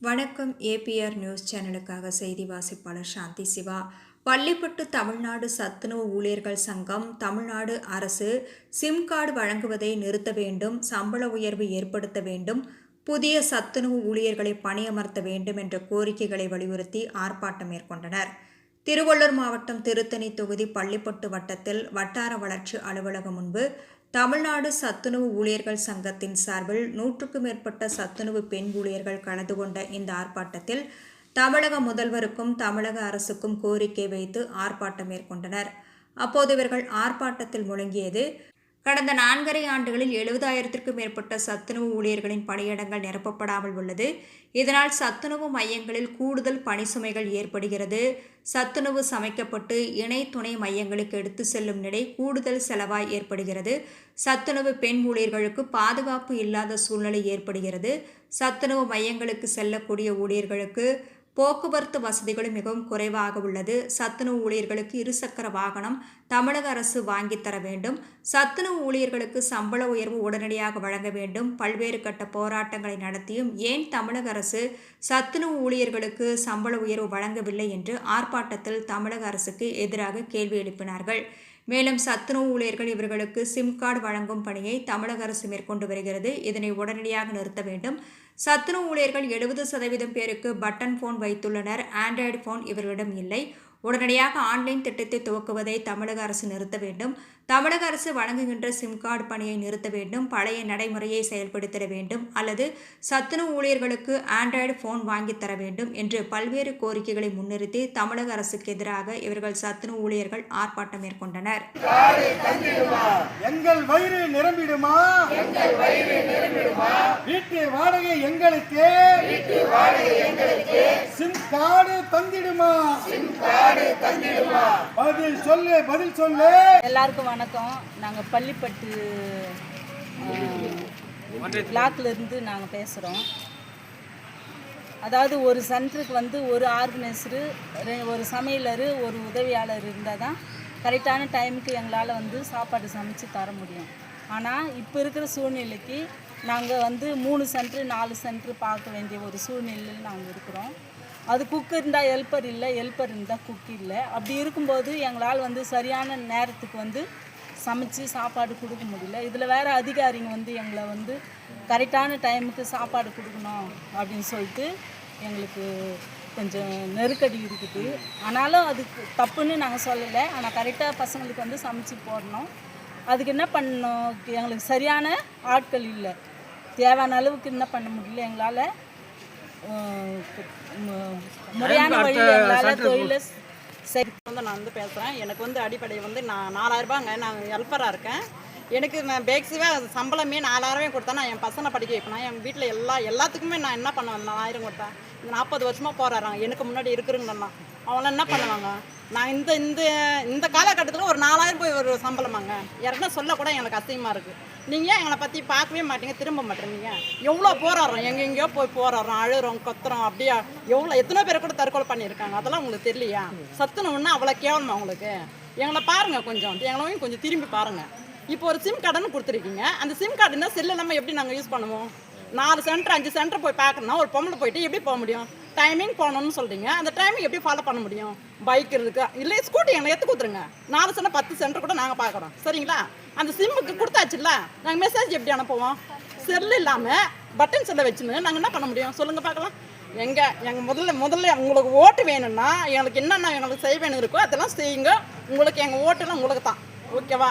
வணக்கம் APR news சேனலுக்காக செய்தி வாசிப்பாளர் சாந்தி சிவா. பள்ளிப்பட்டு தமிழ்நாடு சத்துணவு ஊழியர்கள் சங்கம் தமிழ்நாடு அரசு சிம் கார்டு வழங்குவதை நிறுத்த வேண்டும் சம்பள உயர்வு ஏற்படுத்த வேண்டும் புதிய சத்துணவு ஊழியர்களை பணியமர்த்த வேண்டும் என்ற கோரிக்கைகளை வலியுறுத்தி ஆர்ப்பாட்டம் மேற்கொண்டனர். திருவள்ளூர் மாவட்டம் திருத்தணி தொகுதி பள்ளிப்பட்டு வட்டத்தில் வட்டார வளர்ச்சி அலுவலகம் முன்பு தமிழ்நாடு சத்துணவு ஊழியர்கள் சங்கத்தின் சார்பில் நூற்றுக்கும் மேற்பட்ட சத்துணவு பெண் ஊழியர்கள் கலந்து கொண்ட இந்த ஆர்ப்பாட்டத்தில் தமிழக முதல்வருக்கும் தமிழக அரசுக்கும் கோரிக்கை வைத்து ஆர்ப்பாட்டம் மேற்கொண்டனர். அப்போது இவர்கள் ஆர்ப்பாட்டத்தில் முழங்கியது கடந்த நான்கரை ஆண்டுகளில் எழுபதாயிரத்திற்கும் மேற்பட்ட சத்துணவு ஊழியர்களின் பணியிடங்கள் நிரப்பப்படாமல் உள்ளது. இதனால் சத்துணவு மையங்களில் கூடுதல் பணிசுமைகள் ஏற்படுகிறது. சத்துணவு சமைக்கப்பட்டு இணை துணை மையங்களுக்கு எடுத்து செல்லும் நிலை கூடுதல் செலவாய் ஏற்படுகிறது. சத்துணவு பெண் ஊழியர்களுக்கு பாதுகாப்பு இல்லாத சூழ்நிலை ஏற்படுகிறது. சத்துணவு மையங்களுக்கு செல்லக்கூடிய ஊழியர்களுக்கு போக்குவரத்து வசதிகளும் மிகவும் குறைவாக உள்ளது. சத்துணவு ஊழியர்களுக்கு இருசக்கர வாகனம் தமிழக அரசு வாங்கித் தர வேண்டும். சத்துணவு ஊழியர்களுக்கு சம்பள உயர்வு உடனடியாக வழங்க வேண்டும். பல்வேறு கட்ட போராட்டங்களை நடத்தியும் ஏன் தமிழக அரசு சத்துணவு ஊழியர்களுக்கு சம்பள உயர்வு வழங்கவில்லை என்று ஆர்ப்பாட்டத்தில் தமிழக அரசுக்கு எதிராக கேள்வி எழுப்பினார்கள். மேலும் சத்துணவு ஊழியர்கள் இவர்களுக்கு சிம் கார்டு வழங்கும் பணியை தமிழக அரசு மேற்கொண்டு வருகிறது. இதனை உடனடியாக நிறுத்த வேண்டும். சத்துணவு ஊழியர்கள் எழுபது சதவீதம் பேருக்கு பட்டன் ஃபோன் வைத்துள்ளனர். ஆண்ட்ராய்டு ஃபோன் இவர்களிடம் இல்லை. உடனடியாக ஆன்லைன் திட்டத்தை துவக்குவதை தமிழக அரசு நிறுத்த வேண்டும். தமிழக அரசு வழங்குகின்ற சிம் கார்டு பணியை நிறுத்த வேண்டும். பழைய நடைமுறையை செயல்படுத்திட வேண்டும். அல்லது சத்துணவு ஊழியர்களுக்கு ஆண்ட்ராய்டு ஃபோன் வாங்கித் தர வேண்டும் என்று பல்வேறு கோரிக்கைகளை முன்னிறுத்தி தமிழக அரசுக்கு எதிராக இவர்கள் சத்துணவு ஊழியர்கள் ஆர்ப்பாட்டம் மேற்கொண்டனர். எங்கள் வயிறு நிரம்பிடுமா? எங்கள் வயிறு வீட்டு வாடகை எங்களுக்கு. வீட்டு வாடகை எங்களுக்கு. சிம் கார்டு தந்திடுமா? சிம் கார்டு தந்திடுமா? பதில் சொல்லு பதில் சொல்லு. எல்லாருக்கும் வணக்கம். நாங்கள் பள்ளிப்பட்டு பிளாக்ல இருந்து நாங்கள் பேசுகிறோம் அதாவது ஒரு சென்டருக்கு வந்து ஒரு ஆர்கனைசரு ஒரு சமையலர் ஒரு உதவியாளர் இருந்தால் தான் கரெக்டான டைமுக்கு எங்களால் வந்து சாப்பாடு சமைச்சு தர முடியும். ஆனால் இப்போ இருக்கிற சூழ்நிலைக்கு நாங்கள் வந்து மூணு சென்ட்ரு நாலு சென்ட்ரு பார்க்க வேண்டிய ஒரு சூழ்நிலையில் நாங்கள் இருக்கிறோம். அது குக் இருந்தால் ஹெல்ப்பர் இல்லை ஹெல்ப்பர் இருந்தால் குக் இல்லை. அப்படி இருக்கும்போது எங்களால் வந்து சரியான நேரத்துக்கு வந்து சமைச்சு சாப்பாடு கொடுக்க முடியல. இதில் வேறு அதிகாரிங்க வந்து எங்களை வந்து கரெக்டான டைமுக்கு சாப்பாடு கொடுக்கணும் அப்படின்னு சொல்லிட்டு எங்களுக்கு கொஞ்சம் நெருக்கடி இருக்குது. ஆனாலும் அதுக்கு தப்புன்னு நாங்கள் சொல்லலை. ஆனால் கரெக்டாக பசங்களுக்கு வந்து சமைச்சு போடணும். அதுக்கு என்ன பண்ணணும்? எங்களுக்கு சரியான ஆட்கள் இல்லை. தேவையான அளவுக்கு என்ன பண்ண முடியல எங்களால்? முறையான வழியில் எங்களால் தொழிலை சரி. வந்து நான் வந்து பேசுகிறேன் எனக்கு வந்து அடிப்படை வந்து நான் நாலாயிரரூபாங்க. நான் ஹெல்ப்பராக இருக்கேன். எனக்கு நான் பேக்ஸுவே சம்பளமே நாலாயிரமே கொடுத்தா நான் என் பசங்களை படிக்க வைப்பேன்? என் வீட்டில் எல்லா எல்லாத்துக்குமே நான் என்ன பண்ணுவேன்? நாலாயிரம் கொடுத்தேன் இந்த நாற்பது வருஷமாக போராடுறாங்க. எனக்கு முன்னாடி இருக்கிறவங்கலாம் அவங்களாம் என்ன பண்ணுவாங்க? நான் இந்த இந்த இந்த காலகட்டத்தில் ஒரு நாலாயிரம் போய் ஒரு சம்பளமாங்க. யாருன்னா சொல்லக்கூட எனக்கு அசிங்கமாக இருக்குது நீங்கள் ஏன் எங்களை பற்றி பார்க்கவே மாட்டீங்க? திரும்ப மாட்டேறீங்க எவ்வளோ போராடுறோம்? எங்கெங்கேயோ போய் போராடுறோம். அழுகிறோம் கொத்துறோம் அப்படியே? எவ்வளோ எத்தனை பேர் கூட தற்கொலை பண்ணியிருக்காங்க? அதெல்லாம் உங்களுக்கு தெரியலையா? சத்துனவுன்னா அவ்வளோ கேவலமா உங்களுக்கு. எங்களை பாருங்கள் கொஞ்சம். எங்களையும் கொஞ்சம் திரும்பி பாருங்கள் இப்போ ஒரு சிம் கார்டுன்னு கொடுத்துருக்கீங்க. அந்த சிம் கார்டு செல்லு இல்லாமல் எப்படி நாங்கள் யூஸ் பண்ணுவோம்? நாலு சென்டர் அஞ்சு சென்டர் போய் பார்க்கணும்னா ஒரு பொம்பளை போயிட்டு எப்படி போக முடியும்? டைமிங் போகணும்னு சொல்கிறீங்க அந்த டைமிங் எப்படி ஃபாலோ பண்ண முடியும்? பைக் இருக்கு. இல்லை ஸ்கூட்டி எங்களை எடுத்து கொடுத்துருங்க. நாலு சென்டர் பத்து சென்டர் கூட நாங்கள் பார்க்குறோம். சரிங்களா? அந்த சிம்முக்கு கொடுத்தாச்சுல்ல? நாங்கள் மெசேஜ் எப்படி அனுப்புவோம்? செல் இல்லாமல் பட்டன் செல்லை வச்சுன்னு நாங்கள் என்ன பண்ண முடியும்? சொல்லுங்கள் பார்க்கலாம். எங்கே எங்கள் முதல்ல முதல்ல உங்களுக்கு ஓட்டு வேணும்னா எங்களுக்கு என்னென்ன எங்களுக்கு செய்ய வேணும் இருக்கோ அதெல்லாம் செய்யுங்க. உங்களுக்கு எங்கள் ஓட்டுலாம் உங்களுக்கு தான் ஓகேவா